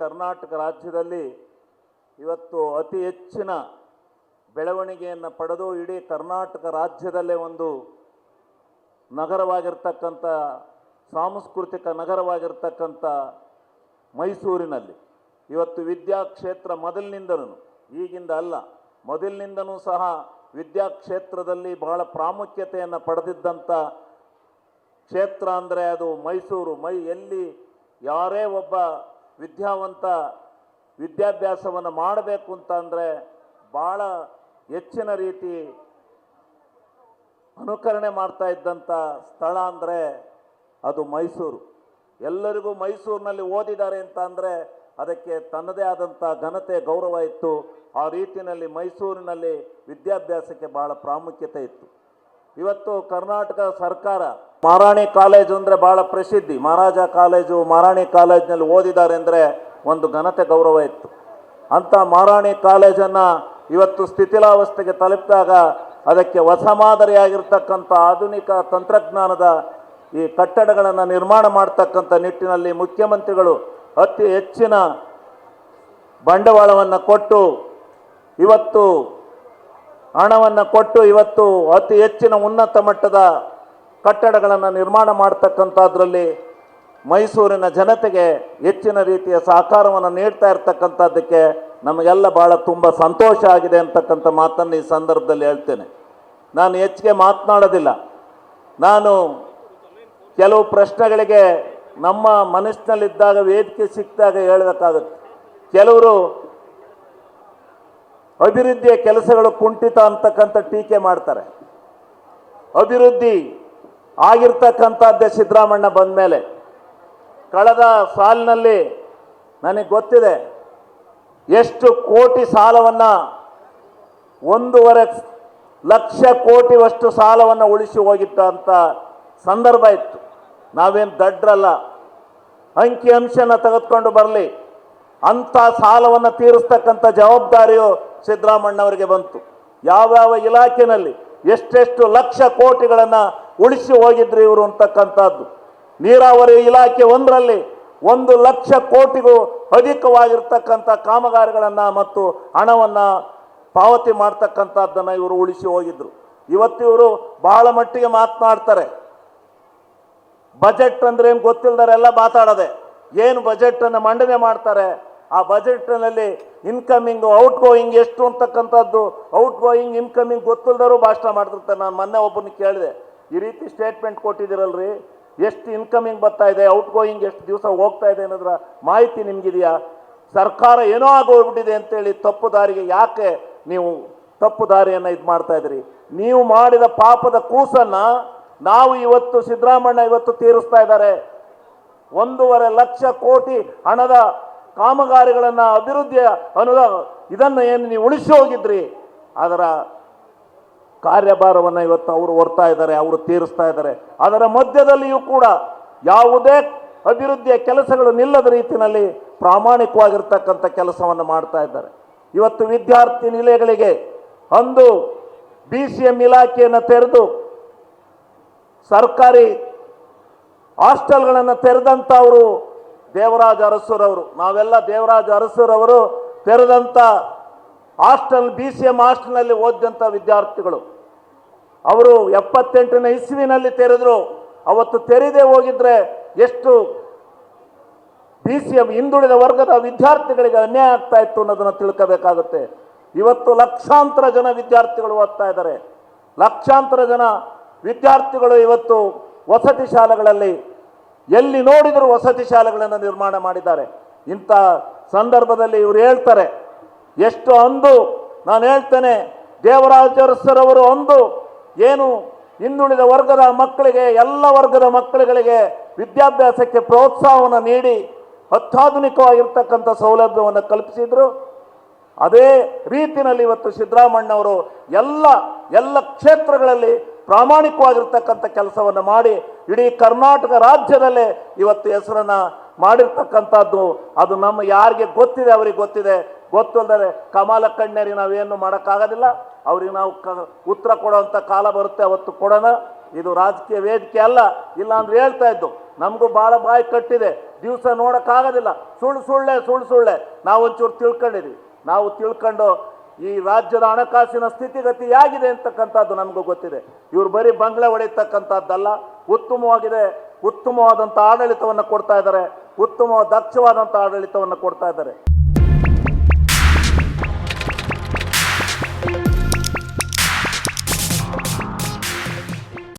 ಕರ್ನಾಟಕ ರಾಜ್ಯದಲ್ಲಿ ಇವತ್ತು ಅತಿ ಹೆಚ್ಚಿನ ಬೆಳವಣಿಗೆಯನ್ನು ಪಡೆದು ಇಡೀ ಕರ್ನಾಟಕ ರಾಜ್ಯದಲ್ಲೇ ಒಂದು ನಗರವಾಗಿರ್ತಕ್ಕಂಥ, ಸಾಂಸ್ಕೃತಿಕ ನಗರವಾಗಿರ್ತಕ್ಕಂಥ ಮೈಸೂರಿನಲ್ಲಿ. ಇವತ್ತು ವಿದ್ಯಾಕ್ಷೇತ್ರ ಮೊದಲಿನಿಂದಲೂ ಈಗಿಂದ ಅಲ್ಲ, ಮೊದಲಿನಿಂದನೂ ಸಹ ವಿದ್ಯಾಕ್ಷೇತ್ರದಲ್ಲಿ ಬಹಳ ಪ್ರಾಮುಖ್ಯತೆಯನ್ನು ಪಡೆದಿದ್ದಂಥ ಕ್ಷೇತ್ರ ಅಂದರೆ ಅದು ಮೈಸೂರು. ಮೈ, ಎಲ್ಲಿ ಯಾರೇ ಒಬ್ಬ ವಿದ್ಯಾವಂತ ವಿದ್ಯಾಭ್ಯಾಸವನ್ನು ಮಾಡಬೇಕು ಅಂತ ಅಂದರೆ ಭಾಳ ಹೆಚ್ಚಿನ ರೀತಿ ಅನುಕರಣೆ ಮಾಡ್ತಾ ಇದ್ದಂಥ ಸ್ಥಳ ಅಂದರೆ ಅದು ಮೈಸೂರು. ಎಲ್ಲರಿಗೂ ಮೈಸೂರಿನಲ್ಲಿ ಓದಿದ್ದಾರೆ ಅಂತ ಅಂದರೆ ಅದಕ್ಕೆ ತನ್ನದೇ ಆದಂಥ ಘನತೆ, ಗೌರವ ಇತ್ತು. ಆ ರೀತಿಯಲ್ಲಿ ಮೈಸೂರಿನಲ್ಲಿ ವಿದ್ಯಾಭ್ಯಾಸಕ್ಕೆ ಭಾಳ ಪ್ರಾಮುಖ್ಯತೆ ಇತ್ತು. ಇವತ್ತು ಕರ್ನಾಟಕ ಸರ್ಕಾರ ಮಹಾರಾಣಿ ಕಾಲೇಜು ಅಂದರೆ ಭಾಳ ಪ್ರಸಿದ್ಧಿ. ಮಹಾರಾಜ ಕಾಲೇಜು ಮಾರಾಣಿ ಕಾಲೇಜಿನಲ್ಲಿ ಓದಿದ್ದಾರೆ ಅಂದರೆ ಒಂದು ಘನತೆ ಗೌರವ ಇತ್ತು. ಅಂಥ ಮಹಾರಾಣಿ ಕಾಲೇಜನ್ನು ಇವತ್ತು ಸ್ಥಿತಿಲಾವಸ್ಥೆಗೆ ತಲುಪಿದಾಗ ಅದಕ್ಕೆ ಹೊಸ ಮಾದರಿಯಾಗಿರ್ತಕ್ಕಂಥ ಆಧುನಿಕ ತಂತ್ರಜ್ಞಾನದ ಈ ಕಟ್ಟಡಗಳನ್ನು ನಿರ್ಮಾಣ ಮಾಡ್ತಕ್ಕಂಥ ನಿಟ್ಟಿನಲ್ಲಿ ಮುಖ್ಯಮಂತ್ರಿಗಳು ಅತಿ ಹೆಚ್ಚಿನ ಬಂಡವಾಳವನ್ನು ಕೊಟ್ಟು ಇವತ್ತು ಹಣವನ್ನು ಕೊಟ್ಟು ಇವತ್ತು ಅತಿ ಹೆಚ್ಚಿನ ಉನ್ನತ ಮಟ್ಟದ ಕಟ್ಟಡಗಳನ್ನು ನಿರ್ಮಾಣ ಮಾಡ್ತಕ್ಕಂಥದ್ರಲ್ಲಿ ಮೈಸೂರಿನ ಜನತೆಗೆ ಹೆಚ್ಚಿನ ರೀತಿಯ ಸಹಕಾರವನ್ನು ನೀಡ್ತಾ ಇರ್ತಕ್ಕಂಥದ್ದಕ್ಕೆ ನಮಗೆಲ್ಲ ಭಾಳ ತುಂಬ ಸಂತೋಷ ಆಗಿದೆ ಅಂತಕ್ಕಂಥ ಮಾತನ್ನು ಈ ಸಂದರ್ಭದಲ್ಲಿ ಹೇಳ್ತೇನೆ. ನಾನು ಹೆಚ್ಚಿಗೆ ಮಾತನಾಡೋದಿಲ್ಲ. ನಾನು ಕೆಲವು ಪ್ರಶ್ನೆಗಳಿಗೆ ನಮ್ಮ ಮನಸ್ಸಿನಲ್ಲಿದ್ದಾಗ, ವೇದಿಕೆ ಸಿಕ್ಕಿದಾಗ ಹೇಳಬೇಕಾಗುತ್ತೆ. ಕೆಲವರು ಅಭಿವೃದ್ಧಿಯ ಕೆಲಸಗಳು ಕುಂಠಿತ ಅಂತಕ್ಕಂಥ ಟೀಕೆ ಮಾಡ್ತಾರೆ. ಅಭಿವೃದ್ಧಿ ಆಗಿರ್ತಕ್ಕಂಥದ್ದೇ ಸಿದ್ದರಾಮಣ್ಣ ಬಂದ ಮೇಲೆ ಕಳೆದ ಸಾಲಿನಲ್ಲಿ ನನಗೆ ಗೊತ್ತಿದೆ ಎಷ್ಟು ಕೋಟಿ ಸಾಲವನ್ನು ಒಂದೂವರೆ ಲಕ್ಷ ಕೋಟಿವಷ್ಟು ಸಾಲವನ್ನು ಉಳಿಸಿ ಅಂತ ಸಂದರ್ಭ ಇತ್ತು. ನಾವೇನು ದಡ್ರಲ್ಲ. ಅಂಕಿ ಅಂಶನ ತೆಗೆದುಕೊಂಡು ಬರಲಿ. ಅಂಥ ಸಾಲವನ್ನು ತೀರಿಸ್ತಕ್ಕಂಥ ಜವಾಬ್ದಾರಿಯು ಸಿದ್ದರಾಮಣ್ಣವರಿಗೆ ಬಂತು. ಯಾವ್ಯಾವ ಇಲಾಖೆಯಲ್ಲಿ ಎಷ್ಟೆಷ್ಟು ಲಕ್ಷ ಕೋಟಿಗಳನ್ನು ಉಳಿಸಿ ಹೋಗಿದ್ರು ಇವರು ಅಂತಕ್ಕಂಥದ್ದು. ನೀರಾವರಿ ಇಲಾಖೆ ಒಂದರಲ್ಲಿ ಒಂದು ಲಕ್ಷ ಕೋಟಿಗೂ ಅಧಿಕವಾಗಿರ್ತಕ್ಕಂಥ ಕಾಮಗಾರಿಗಳನ್ನು ಮತ್ತು ಹಣವನ್ನು ಪಾವತಿ ಮಾಡ್ತಕ್ಕಂಥದ್ದನ್ನು ಇವರು ಉಳಿಸಿ ಹೋಗಿದ್ರು. ಇವತ್ತು ಇವರು ಬಹಳ ಮಟ್ಟಿಗೆ ಮಾತನಾಡ್ತಾರೆ. ಬಜೆಟ್ ಅಂದ್ರೆ ಏನು ಗೊತ್ತಿಲ್ಲದರೆಲ್ಲ ಮಾತಾಡದೆ. ಏನು ಬಜೆಟನ್ನು ಮಂಡನೆ ಮಾಡ್ತಾರೆ? ಆ ಬಜೆಟ್ನಲ್ಲಿ ಇನ್ಕಮಿಂಗ್ ಔಟ್ ಗೋಯಿಂಗ್ ಎಷ್ಟು ಅಂತಕ್ಕಂಥದ್ದು ಔಟ್ ಗೋಯಿಂಗ್ ಇನ್ಕಮಿಂಗ್ ಗೊತ್ತಿಲ್ಲದವರು ಭಾಷಣ ಮಾಡ್ತಿರ್ತಾರೆ. ನಾನು ಮೊನ್ನೆ ಒಬ್ಬನಿಗೆ ಕೇಳಿದೆ, ಈ ರೀತಿ ಸ್ಟೇಟ್ಮೆಂಟ್ ಕೊಟ್ಟಿದ್ದೀರಲ್ರಿ? ಎಷ್ಟು ಇನ್ಕಮಿಂಗ್ ಬರ್ತಾ ಇದೆ ಔಟ್ ಗೋಯಿಂಗ್ ಎಷ್ಟು ದಿವಸ ಹೋಗ್ತಾ ಇದೆ ಅನ್ನೋದ್ರ ಮಾಹಿತಿ ನಿಮಗಿದೆಯಾ? ಸರ್ಕಾರ ಏನೋ ಆಗೋಗ್ಬಿಟ್ಟಿದೆ ಅಂತೇಳಿ ತಪ್ಪು ದಾರಿಗೆ ಯಾಕೆ ನೀವು ತಪ್ಪು ದಾರಿಯನ್ನು ಇದು ಮಾಡ್ತಾ ಇದ್ರಿ? ನೀವು ಮಾಡಿದ ಪಾಪದ ಕೂಸನ್ನು ನಾವು ಇವತ್ತು ಸಿದ್ದರಾಮಣ್ಣ ಇವತ್ತು ತೀರಿಸ್ತಾ ಇದ್ದಾರೆ. ಒಂದೂವರೆ ಲಕ್ಷ ಕೋಟಿ ಹಣದ ಕಾಮಗಾರಿಗಳನ್ನು ಅಭಿವೃದ್ಧಿಯ ಅನುದಾನ ಇದನ್ನು ಏನು ನೀವು ಉಳಿಸಿ ಹೋಗಿದ್ರಿ, ಅದರ ಕಾರ್ಯಭಾರವನ್ನು ಇವತ್ತು ಅವರು ಹೊರ್ತಾ ಇದ್ದಾರೆ, ಅವರು ತೀರಿಸ್ತಾ ಇದ್ದಾರೆ. ಅದರ ಮಧ್ಯದಲ್ಲಿಯೂ ಕೂಡ ಯಾವುದೇ ಅಭಿವೃದ್ಧಿಯ ಕೆಲಸಗಳು ನಿಲ್ಲದ ರೀತಿಯಲ್ಲಿ ಪ್ರಾಮಾಣಿಕವಾಗಿರ್ತಕ್ಕಂಥ ಕೆಲಸವನ್ನು ಮಾಡ್ತಾ ಇದ್ದಾರೆ. ಇವತ್ತು ವಿದ್ಯಾರ್ಥಿ ನಿಲಯಗಳಿಗೆ ಅಂದು ಬಿ ಸಿ ಎಂ ಇಲಾಖೆಯನ್ನು ತೆರೆದು ಸರ್ಕಾರಿ ಹಾಸ್ಟೆಲ್ಗಳನ್ನು ತೆರೆದಂಥವರು ದೇವರಾಜ ಅರಸರವರು, ನಾವೆಲ್ಲ ದೇವರಾಜ ಅರಸರವರು ತೆರೆದಂಥ ಹಾಸ್ಟೆಲ್, ಬಿ ಸಿ ಎಂ ಹಾಸ್ಟೆಲ್ನಲ್ಲಿ ಓದಿದಂಥ ವಿದ್ಯಾರ್ಥಿಗಳು. ಅವರು ಎಪ್ಪತ್ತೆಂಟನೇ ಇಸ್ವಿನಲ್ಲಿ ತೆರೆದ್ರು. ಅವತ್ತು ತೆರೆದೇ ಹೋಗಿದ್ರೆ ಎಷ್ಟು ಬಿ ಸಿ ಎಂ ಹಿಂದುಳಿದ ವರ್ಗದ ವಿದ್ಯಾರ್ಥಿಗಳಿಗೆ ಅನ್ಯಾಯ ಆಗ್ತಾ ಇತ್ತು ಅನ್ನೋದನ್ನು ತಿಳ್ಕೋಬೇಕಾಗುತ್ತೆ. ಇವತ್ತು ಲಕ್ಷಾಂತರ ಜನ ವಿದ್ಯಾರ್ಥಿಗಳು ಓದ್ತಾ ಇದ್ದಾರೆ. ಲಕ್ಷಾಂತರ ಜನ ವಿದ್ಯಾರ್ಥಿಗಳು ಇವತ್ತು ವಸತಿ ಶಾಲೆಗಳಲ್ಲಿ ಎಲ್ಲಿ ನೋಡಿದರೂ ವಸತಿ ಶಾಲೆಗಳನ್ನು ನಿರ್ಮಾಣ ಮಾಡಿದ್ದಾರೆ. ಇಂಥ ಸಂದರ್ಭದಲ್ಲಿ ಇವರು ಹೇಳ್ತಾರೆ, ಎಷ್ಟು ಅಂದು, ನಾನು ಹೇಳ್ತೇನೆ ದೇವರಾಜರಸರವರು ಅಂದು, ಏನು ಹಿಂದುಳಿದ ವರ್ಗದ ಮಕ್ಕಳಿಗೆ, ಎಲ್ಲ ವರ್ಗದ ಮಕ್ಕಳುಗಳಿಗೆ ವಿದ್ಯಾಭ್ಯಾಸಕ್ಕೆ ಪ್ರೋತ್ಸಾಹವನ್ನು ನೀಡಿ, ಅತ್ಯಾಧುನಿಕವಾಗಿರ್ತಕ್ಕಂಥ ಸೌಲಭ್ಯವನ್ನು ಕಲ್ಪಿಸಿದ್ರು. ಅದೇ ರೀತಿಯಲ್ಲಿ ಇವತ್ತು ಸಿದ್ದರಾಮಣ್ಣವರು ಎಲ್ಲ ಎಲ್ಲ ಕ್ಷೇತ್ರಗಳಲ್ಲಿ ಪ್ರಾಮಾಣಿಕವಾಗಿರ್ತಕ್ಕಂಥ ಕೆಲಸವನ್ನು ಮಾಡಿ ಇಡೀ ಕರ್ನಾಟಕ ರಾಜ್ಯದಲ್ಲೇ ಇವತ್ತು ಹೆಸರನ್ನು ಮಾಡಿರ್ತಕ್ಕಂಥದ್ದು. ಅದು ನಮ್ಮ ಯಾರಿಗೆ ಗೊತ್ತಿದೆ, ಅವರಿಗೆ ಗೊತ್ತಿದೆ. ಗೊತ್ತಲ್ಲದೆ ಕಮಾಲ ಕಣ್ಣೇರಿ ನಾವೇನು ಮಾಡೋಕ್ಕಾಗೋದಿಲ್ಲ. ಅವ್ರಿಗೆ ನಾವು ಕ, ಉತ್ತರ ಕೊಡೋವಂಥ ಕಾಲ ಬರುತ್ತೆ, ಅವತ್ತು ಕೊಡೋಣ. ಇದು ರಾಜಕೀಯ ವೇದಿಕೆ ಅಲ್ಲ. ಇಲ್ಲ ಅಂದ್ರೆ ಹೇಳ್ತಾ ಇದ್ದು, ನಮಗೂ ಭಾಳ ಬಾಯಿ ಕಟ್ಟಿದೆ. ದಿವಸ ನೋಡೋಕ್ಕಾಗೋದಿಲ್ಲ. ಸುಳ್ಳು ಸುಳ್ಳೆ ಸುಳ್ಳು ಸುಳ್ಳೆ. ನಾವು ಒಂಚೂರು ತಿಳ್ಕೊಂಡಿದ್ವಿ ನಾವು ತಿಳ್ಕೊಂಡು ಈ ರಾಜ್ಯದ ಹಣಕಾಸಿನ ಸ್ಥಿತಿಗತಿ ಹೇಗಿದೆ ಅಂತಕ್ಕಂಥದ್ದು ನಮಗೂ ಗೊತ್ತಿದೆ. ಇವರು ಬರೀ ಬಂಗ್ಲೆ ಹೊಡೆಯತಕ್ಕಂಥದ್ದಲ್ಲ, ಉತ್ತಮವಾಗಿದೆ. ಉತ್ತಮವಾದಂಥ ಆಡಳಿತವನ್ನು ಕೊಡ್ತಾ ಇದ್ದಾರೆ. ಉತ್ತಮ ದಕ್ಷವಾದಂಥ ಆಡಳಿತವನ್ನು ಕೊಡ್ತಾ ಇದ್ದಾರೆ.